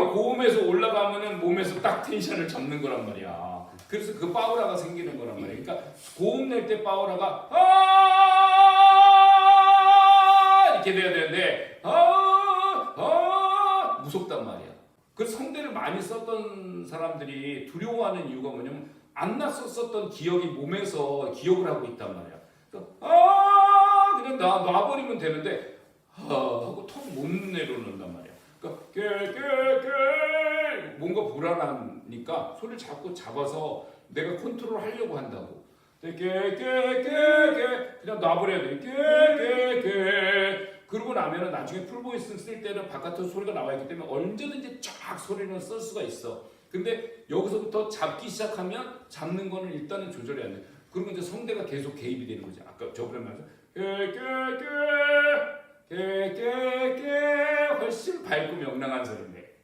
소리가 고음에서 올라가면은 몸에서 딱 텐션을 잡는 거란 말이야. 그래서 그 파우라가 생기는 거란 말이야. 그러니까 고음 낼 때 파우라가 아 이렇게 돼야 되는데 아아 무섭단 말이야. 그 성대를 많이 썼던 사람들이 두려워하는 이유가 뭐냐면 안 났었었던 기억이 몸에서 기억을 하고 있단 말이야. 그래서 아 그냥 놔, 놔버리면 되는데 아 하고 턱 못 내려놓는단 말이야. 깨깨깨 뭔가 불안하니까 소리를 자꾸 잡아서 내가 컨트롤 하려고 한다고. 깨깨깨깨 그냥 놔버려야 돼. 깨깨깨 그러고 나면은 나중에 풀보이스 쓸 때는 바깥으로 소리가 나와 있기 때문에 언제든지 쫙 소리는 쓸 수가 있어. 근데 여기서부터 잡기 시작하면 잡는 거는 일단은 조절해야 돼. 그러면 이제 성대가 계속 개입이 되는 거지. 아까 저번에 말해서 깨깨깨 훨씬 밝고 명랑한 소리인데